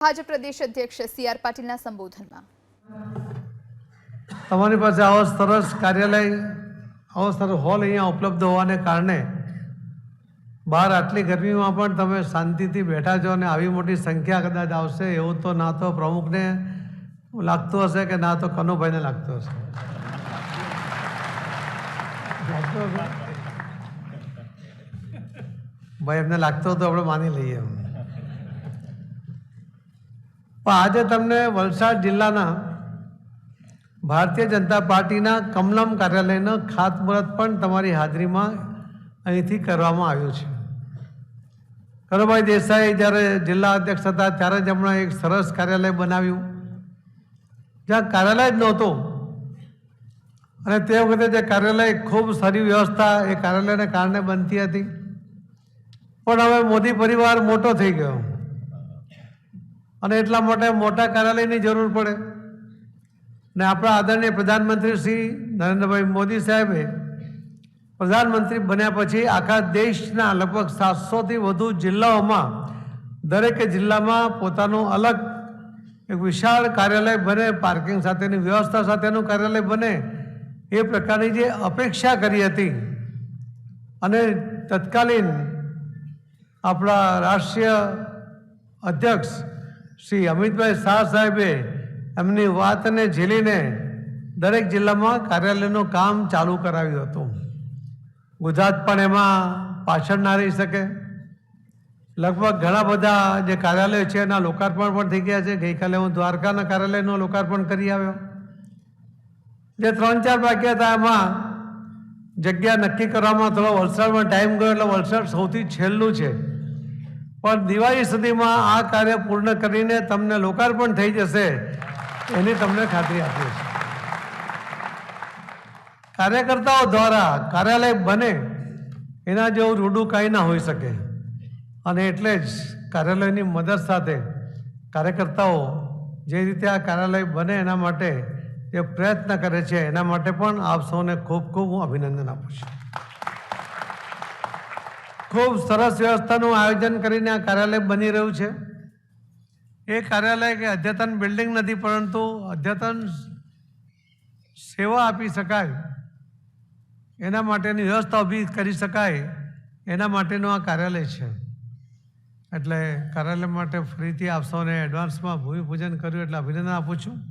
ભાજપ પ્રદેશ અધ્યક્ષ C R પાટીલના સંબોધનમાં. તમારી પાસે આવો સરસ કાર્યાલય, આવો સરસ હોલ અહીંયા ઉપલબ્ધ હોવાને કારણે બહાર આટલી ગરમીમાં પણ તમે શાંતિથી બેઠા છો અને આવી મોટી સંખ્યા કદાચ આવશે એવું તો ના તો પ્રમુખને લાગતું હશે કે ના તો કનુભાઈને લાગતું હશે? ભાઈ, એમને લાગતો હતો આપણે માની લઈએ એમ. પણ આજે તમને વલસાડ જિલ્લાના ભારતીય જનતા પાર્ટીના કમલમ કાર્યાલયનું ખાતમુહૂર્ત પણ તમારી હાજરીમાં અહીંથી કરવામાં આવ્યું છે. કરુભાઈ દેસાઈ જ્યારે જિલ્લા અધ્યક્ષ હતા ત્યારે જ હમણાં એક સરસ કાર્યાલય બનાવ્યું. જ્યાં કાર્યાલય જ નહોતું. અને તે વખતે જે કાર્યાલય ખૂબ સારી વ્યવસ્થા એ કાર્યાલયને કારણે બનતી હતી. પણ હવે મોદી પરિવાર મોટો થઈ ગયો. અને એટલા માટે મોટા કાર્યાલયની જરૂર પડે. ને આપણા આદરણીય પ્રધાનમંત્રી શ્રી નરેન્દ્રભાઈ મોદી સાહેબે પ્રધાનમંત્રી બન્યા પછી આખા દેશના લગભગ સાતસોથી વધુ જિલ્લાઓમાં, દરેક જિલ્લામાં પોતાનું અલગ એક વિશાળ કાર્યાલય બને, પાર્કિંગ સાથેની વ્યવસ્થા સાથેનું કાર્યાલય બને, એ પ્રકારની જે અપેક્ષા કરી હતી. અને તત્કાલીન આપણા રાષ્ટ્રીય અધ્યક્ષ શ્રી અમિતભાઈ શાહ સાહેબે એમની વાતને ઝીલીને દરેક જિલ્લામાં કાર્યાલયનું કામ ચાલુ કરાવ્યું હતું. ગુજરાત પણ એમાં પાછળ ના રહી શકે. લગભગ ઘણા બધા જે કાર્યાલયો છે એના લોકાર્પણ પણ થઈ ગયા છે. ગઈકાલે હું દ્વારકાના કાર્યાલયનું લોકાર્પણ કરી આવ્યો. જે ત્રણ ચાર બાકી હતા એમાં જગ્યા નક્કી કરવામાં થોડો વલસાડમાં ટાઈમ ગયો એટલે વલસાડ સૌથી છેલ્લું છે. પણ દિવાળી સુધીમાં આ કાર્ય પૂર્ણ કરીને તમને લોકાર્પણ થઈ જશે, એની તમને ખાતરી આપીએ છીએ. કાર્યકર્તાઓ દ્વારા કાર્યાલય બને, એના જેવું રૂડું કાંઈ ના હોઈ શકે. અને એટલે જ કાર્યાલયની મદદ સાથે કાર્યકર્તાઓ જે રીતે આ કાર્યાલય બને એના માટે જે પ્રયત્ન કરે છે, એના માટે પણ આપ સૌને ખૂબ ખૂબ હું અભિનંદન આપું છું. ખૂબ સરસ વ્યવસ્થાનું આયોજન કરીને આ કાર્યાલય બની રહ્યું છે. એ કાર્યાલય કે અદ્યતન બિલ્ડિંગ નથી, પરંતુ અદ્યતન સેવા આપી શકાય. એના માટેની વ્યવસ્થા ઊભી કરી શકાય. એના માટેનું આ કાર્યાલય છે. એટલે કાર્યાલય માટે ફરીથી આપ સૌને એડવાન્સમાં ભૂમિપૂજન કર્યું એટલે અભિનંદન આપું છું.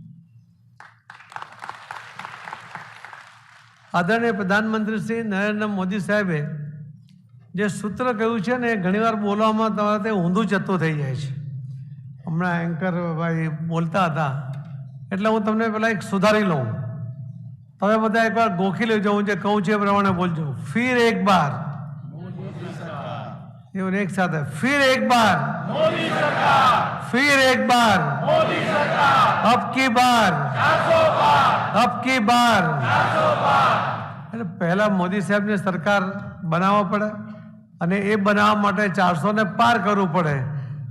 આદરણીય પ્રધાનમંત્રી શ્રી નરેન્દ્ર મોદી સાહેબે જે સૂત્ર કહ્યું છે ને એ ઘણીવાર બોલવામાં તમારે તે ઊંધું જતું થઈ જાય છે. હમણાં એન્કર ભાઈ બોલતા હતા. એટલે હું તમને પહેલાં એક સુધારી લઉં. તમે બધા એકવાર ગોખી લેજો, હું જે કહું છું એ પ્રમાણે બોલજો. ફિર એક બાર. એવું એક સાથે. ફિર એક બાર. ફિર એક બાર. અબ કી બાર. અબ કી બાર. એટલે પહેલા મોદી સાહેબની સરકાર બનાવવા પડે. અને એ બનાવવા માટે ચારસોને પાર કરવું પડે.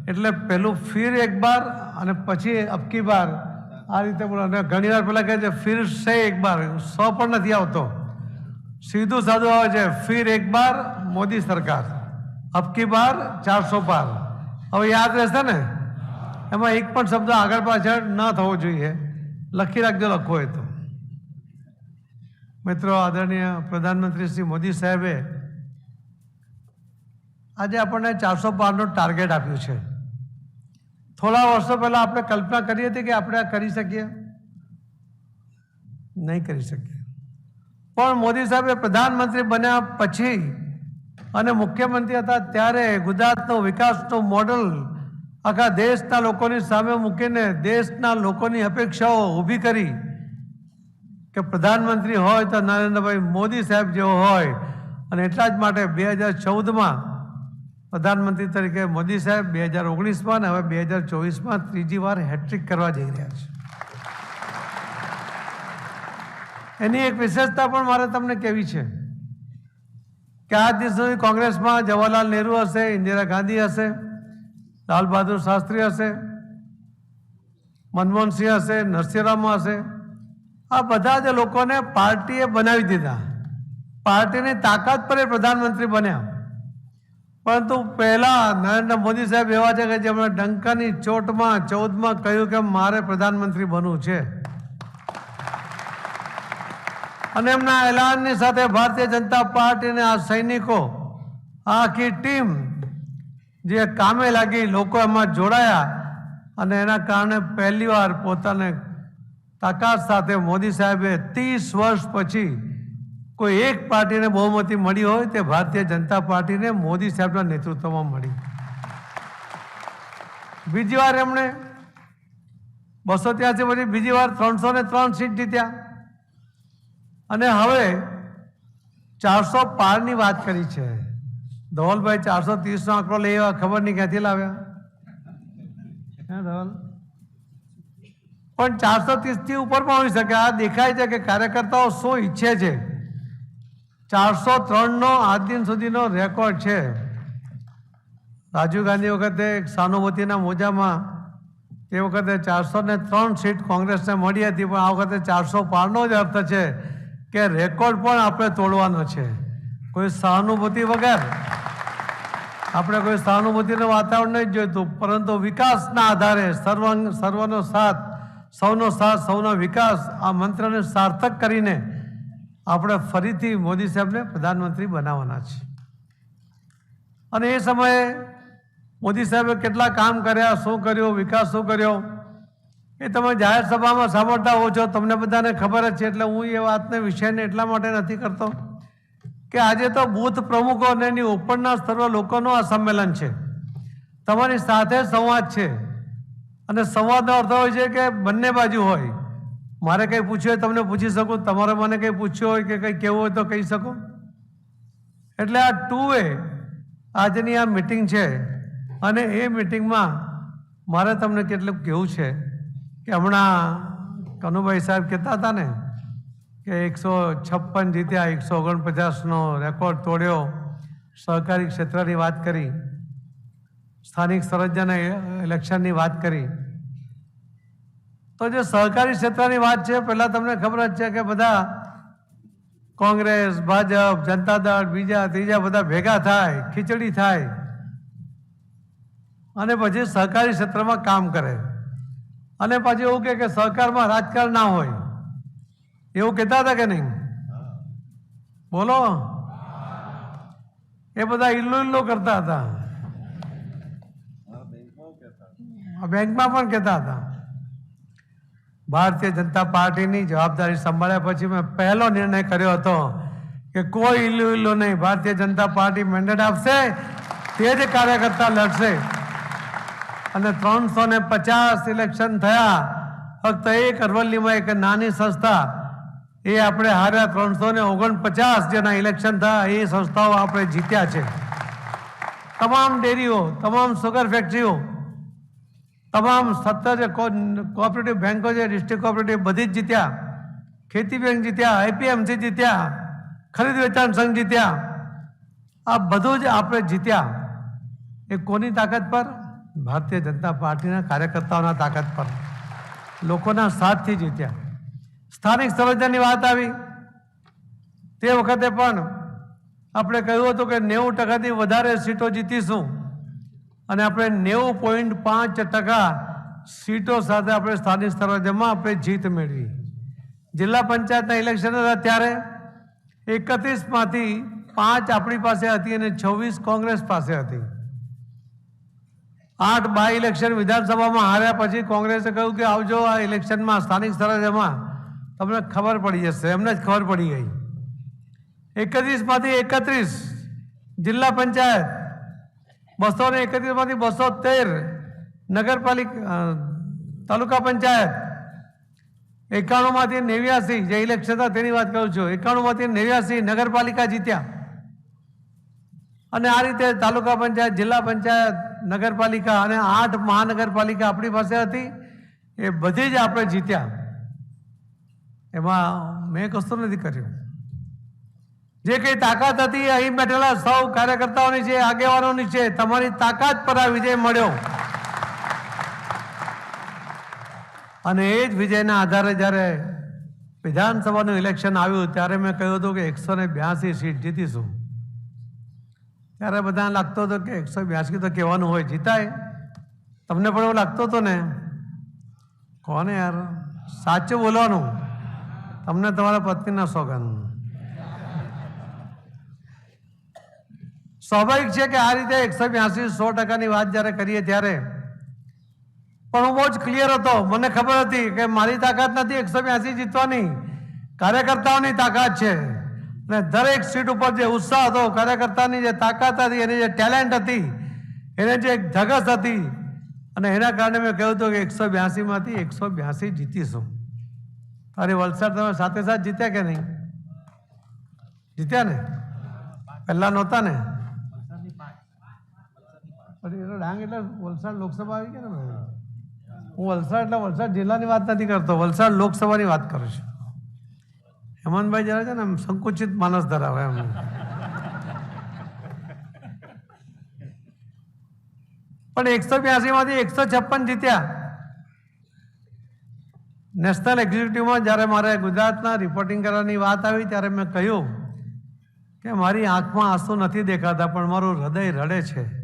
એટલે પહેલું ફિર એક બાર અને પછી અબકી બાર. આ રીતે બોલો. અને ઘણી વાર પહેલાં કહે છે, ફિર સે એક બાર. સો પણ નથી આવતો. સીધું સાધું આવે છે, ફિર એક બાર, મોદી સરકાર. અબકી બાર, ચારસો પાર. હવે યાદ રહેશે ને? એમાં એક પણ શબ્દ આગળ પાછળ ન થવો જોઈએ. લખી રાખજો લખવો હોય તો. મિત્રો, આદરણીય પ્રધાનમંત્રી શ્રી મોદી સાહેબે આજે આપણને ચારસો પારનું ટાર્ગેટ આપ્યું છે. થોડા વર્ષો પહેલાં આપણે કલ્પના કરી હતી કે આપણે આ કરી શકીએ. નહીં કરી શકીએ. પણ મોદી સાહેબે પ્રધાનમંત્રી બન્યા પછી અને મુખ્યમંત્રી હતા ત્યારે ગુજરાતનો વિકાસનું મોડલ આખા દેશના લોકોની સામે મૂકીને દેશના લોકોની અપેક્ષાઓ ઊભી કરી કે પ્રધાનમંત્રી હોય તો નરેન્દ્રભાઈ મોદી સાહેબ જેવો હોય. અને એટલા જ માટે બે હજાર ચૌદમાં પ્રધાનમંત્રી તરીકે મોદી સાહેબ બે હજાર ઓગણીસમાં અને હવે બે હજાર ચોવીસમાં ત્રીજી વાર હેટ્રિક કરવા જઈ રહ્યા છે. એની એક વિશેષતા પણ મારે તમને કેવી છે કે આ દિવસ સુધી કોંગ્રેસમાં જવાહરલાલ નહેરુ હશે, ઇન્દિરા ગાંધી હશે, લાલ બહાદુર શાસ્ત્રી હશે મનમોહનસિંહ હશે, નરસિંહરામ હશે. આ બધા જ લોકોને પાર્ટીએ બનાવી દીધા. પાર્ટીની તાકાત પર એ પ્રધાનમંત્રી બન્યા. પરંતુ પહેલાં નરેન્દ્ર મોદી સાહેબ એવા છે કે જેમણે ડંકાની ચોટમાં, ચૌદમાં કહ્યું કે મારે પ્રધાનમંત્રી બનવું છે. અને એમના એલાનની સાથે ભારતીય જનતા પાર્ટીને આ સૈનિકો, આખી ટીમ જે કામે લાગી લોકો એમાં જોડાયા અને એના કારણે પહેલીવાર પોતાને તાકાત સાથે મોદી સાહેબે ત્રીસ વર્ષ પછી કોઈ એક પાર્ટીને બહુમતી મળી હોય તે ભારતીય જનતા પાર્ટીને મોદી સાહેબના નેતૃત્વમાં મળી. બીજી વાર એમણે બસો ત્યાંથી પછી બીજી વાર ત્રણસો ને ત્રણ સીટ જીત્યા. અને હવે ચારસો પારની વાત કરી છે. ધવલભાઈ ચારસો ત્રીસનો આંકડો લઈ આવ્યા, ખબર નહીં ક્યાંથી લાવ્યા? હે ધવલ? પણ ચારસો ત્રીસથી ઉપર પણ હોઈ શકે. આ દેખાય છે કે કાર્યકર્તાઓ શું ઈચ્છે છે. ચારસો ત્રણનો આજ દિન સુધીનો રેકોર્ડ છે. રાજીવ ગાંધી વખતે સહાનુભૂતિના મોજામાં તે વખતે ચારસો ને ત્રણ સીટ કોંગ્રેસને મળી હતી, પણ આ વખતે ચારસો પારનો જ અર્થ છે કે રેકોર્ડ પણ આપણે તોડવાનો છે. કોઈ સહાનુભૂતિ વગર આપણે કોઈ સહાનુભૂતિનું વાતાવરણ નહીં જોઈતું, પરંતુ વિકાસના આધારે સર્વ સર્વનો સાથ, સૌનો સાથ, સૌનો વિકાસ આ મંત્રને સાર્થક કરીને આપણે ફરીથી મોદી સાહેબને પ્રધાનમંત્રી બનાવવાના છે. અને એ સમયે મોદી સાહેબે કેટલા કામ કર્યા, શું કર્યું, વિકાસ શું કર્યો, એ તમે જાહેર સભામાં સાંભળતા હો છો. તમને બધાને ખબર જ છે, એટલે હું એ વાતને વિષયને એટલા માટે નથી કરતો કે આજે તો બૂથ પ્રમુખો અને એની ઉપરના સ્તરો લોકોનું આ સંમેલન છે. તમારી સાથે સંવાદ છે. અને સંવાદનો અર્થ હોય છે કે બંને બાજુ હોય. મારે કંઈ પૂછ્યું હોય તમને પૂછી શકું? તમારે મને કંઈ પૂછ્યું હોય કે કંઈ કહેવું હોય તો કહી શકો? એટલે આ ટુ વે આજની આ મિટિંગ છે અને એ મિટિંગમાં મારે તમને કેટલું કહેવું છે કે હમણાં કનુભાઈ સાહેબ કહેતા હતા ને કે એકસો છપ્પન જીત્યા, એકસો ઓગણપચાસનો રેકોર્ડ તોડ્યો. સહકારી ક્ષેત્રની વાત કરી. સ્થાનિક સ્વરાજ્યના ઇલેક્શનની વાત કરી. તો જે સહકારી ક્ષેત્રની વાત છે પહેલાં તમને ખબર જ છે કે બધા કોંગ્રેસ ભાજપ જનતા દળ બીજા ત્રીજા બધા ભેગા થાય ખીચડી થાય. અને પછી સહકારી ક્ષેત્રમાં કામ કરે. અને પછી એવું કે સહકારમાં રાજકારણ ના હોય. એવું કહેતા હતા કે નહીં? બોલો. એ બધા ઇલ્લો ઇલ્લો કરતા હતા. બેંકમાં પણ કહેતા હતા. ભારતીય જનતા પાર્ટીની જવાબદારી સંભાળ્યા પછી મેં પહેલો નિર્ણય કર્યો હતો કે કોઈ ઇલ્લુ ઇલ્લુ નહીં, ભારતીય જનતા પાર્ટી મેન્ડેટ આપશે, તે જ કાર્યકર્તા લડશે. અને ત્રણસો ને પચાસ ઇલેક્શન થયા. ફક્ત એક અરવલ્લીમાં એક નાની સંસ્થા, એ આપણે હાર્યા ત્રણસો ને ઓગણપચાસ જેના ઇલેક્શન થયા, એ સંસ્થાઓ આપણે જીત્યા છે. તમામ ડેરીઓ, તમામ સુગર ફેક્ટરીઓ તમામ સત્તર જે કોઓપરેટિવ બેન્કો છે ડિસ્ટ્રિક્ટ કોઓપરેટિવ બધી જ જીત્યા. ખેતી બેંક જીત્યા આઈપીએમસી જીત્યા, ખરીદ વેચાણ સંઘ જીત્યા. આ બધું જ આપણે જીત્યા. એ કોની તાકાત પર? ભારતીય જનતા પાર્ટીના કાર્યકર્તાઓના તાકાત પર. લોકોના સાથથી જીત્યા. સ્થાનિક સ્વરાજ્યની વાત આવી. તે વખતે પણ આપણે કહ્યું હતું કે નેવું ટકાથી વધારે સીટો જીતીશું. અને આપણે નેવું પોઈન્ટ પાંચ ટકા સીટો સાથે આપણે સ્થાનિક સ્વરાજ્યમાં આપણે જીત મેળવી. જિલ્લા પંચાયતના ઇલેક્શન હતા ત્યારે એકત્રીસમાંથી પાંચ આપણી પાસે હતી અને છવ્વીસ કોંગ્રેસ પાસે હતી. આઠ બાય ઇલેક્શન વિધાનસભામાં હાર્યા પછી કોંગ્રેસે કહ્યું કે આવજો, આ ઇલેક્શનમાં સ્થાનિક સ્વરાજ્યમાં તમને ખબર પડી જશે, એમને જ ખબર પડી ગઈ. એકત્રીસમાંથી એકત્રીસ જિલ્લા પંચાયત બસો ને એકત્રીસમાંથી બસો તેર નગરપાલિકા તાલુકા પંચાયત. એકાણુંમાંથી નેવ્યાસી, જે ઇલેક્શન હતા તેની વાત કરું છું. એકાણુંમાંથી નેવ્યાસી નગરપાલિકા જીત્યા. અને આ રીતે તાલુકા પંચાયત, જિલ્લા પંચાયત, નગરપાલિકા અને આઠ મહાનગરપાલિકા આપણી પાસે હતી. એ બધી જ આપણે જીત્યા. એમાં મેં કશું નથી કર્યું. જે કઈ તાકાત હતી, અહીં બેઠેલા સૌ કાર્યકર્તાઓની છે, આગેવાનોની છે, તમારી તાકાત પર આ વિજય મળ્યો. અને એ જ વિજયના આધારે જ્યારે વિધાનસભાનું ઇલેક્શન આવ્યું, ત્યારે મેં કહ્યું હતું કે એકસો ને બ્યાસી સીટ જીતીશું. ત્યારે બધાને લાગતો હતો કે એકસો બ્યાસી તો કહેવાનું હોય, જીતાય. તમને પણ એવું લાગતો હતો ને? કોને યાર? સાચું બોલવાનું. તમને તમારા પત્નીના સોગંદ સ્વાભાવિક છે કે આ રીતે એકસો બ્યાસી સો ટકાની વાત જ્યારે કરીએ ત્યારે પણ હું બહુ જ ક્લિયર હતો. મને ખબર હતી કે મારી તાકાત નથી એકસો બ્યાસી જીતવાની. કાર્યકર્તાઓની તાકાત છે. ને દરેક સીટ ઉપર જે ઉત્સાહ હતો, કાર્યકર્તાની જે તાકાત હતી, એની જે ટેલેન્ટ હતી, એને જે એક ધગસ હતી, અને એના કારણે મેં કહ્યું હતું કે એકસો બ્યાસીમાંથી એકસો બ્યાસી જીતીશું. અરે વલસાડ તમે સાથે સાથ જીત્યા કે નહીં? જીત્યા ને? પહેલાં નહોતા ને? પછી એનો ડાંગ એટલે વલસાડ લોકસભા આવી ગયા ને હું. વલસાડ એટલે વલસાડ જિલ્લાની વાત નથી કરતો વલસાડ લોકસભાની વાત કરું છું. હેમંતભાઈ જરા છે ને એમ સંકુચિત માનસ ધરાવે એમ. પણ એકસો બ્યાસીમાંથી એકસો છપ્પન જીત્યા. નેશનલ એક્ઝિક્યુટિવમાં જ્યારે મારે ગુજરાતના રિપોર્ટિંગ કરવાની વાત આવી ત્યારે મેં કહ્યું કે મારી આંખમાં આંસુ નથી દેખાતા પણ મારું હૃદય રડે છે.